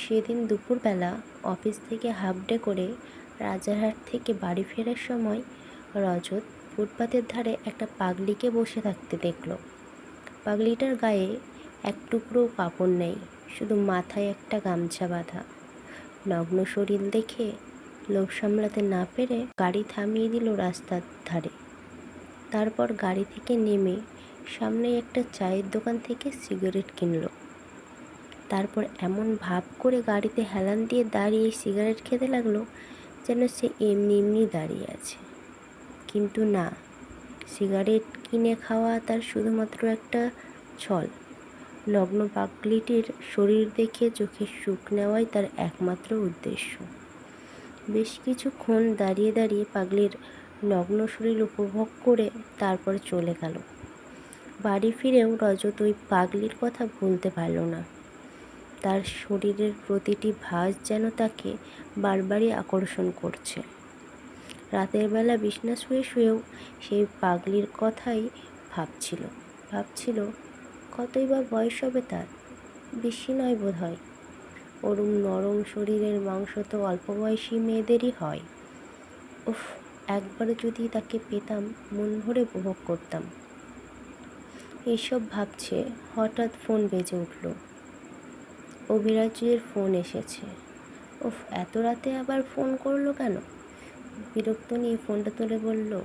সেদিন দুপুরবেলা অফিস থেকে হাফ ডে করে রাজারহাট থেকে বাড়ি ফেরার সময় রজত ফুটপাতের ধারে একটা পাগলিকে বসে থাকতে দেখল। পাগলিটার গায়ে এক টুকরো কাপড় নেই, শুধু মাথায় একটা গামছা বাঁধা। নগ্ন শরীর দেখে লোভ সামলাতে না পেরে গাড়ি থামিয়ে দিল রাস্তার ধারে। তারপর গাড়ি থেকে নেমে সামনে একটা চায়ের দোকান থেকে সিগারেট কিনলো। তারপর এমন ভাব করে গাড়িতে হেলান দিয়ে দাঁড়িয়ে সিগারেট খেতে লাগল যেন সে এমনি এমনি দাঁড়িয়ে আছে। কিন্তু না, সিগারেট কিনে খাওয়া তার শুধুমাত্র একটা ছল। নগ্ন পাগলিটির শরীর দেখে চোখের সুখ নেওয়াই তার একমাত্র উদ্দেশ্য। বেশ কিছুক্ষণ দাঁড়িয়ে দাঁড়িয়ে পাগলির নগ্ন শরীর উপভোগ করে তারপর চলে গেল। বাড়ি ফিরেও রজত ওই পাগলির কথা ভুলতে পারল না। তার শরীরের প্রতিটি ভাঁজ যেন তাকে বারবারই আকর্ষণ করছে। রাতের বেলা বিছনা শুয়ে শুয়েও সেই পাগলির কথাই ভাবছিল। ভাবছিল, কতই বা বয়স হবে তার? বেশি নয় বোধ হয় ওরম নরম শরীরের মাংস তো অল্প বয়সী মেয়েদেরই হয়। উফ, একবার যদি তাকে পেতাম, মন ভরে উপভোগ করতাম। এইসব ভাবছে হঠাৎ ফোন বেজে উঠল। অভিরাজের ফোন এসেছে। ওফ এত রাতে আবার ফোন করল কেন? বিরক্ত নিয়ে ফোনটা তুলে বলল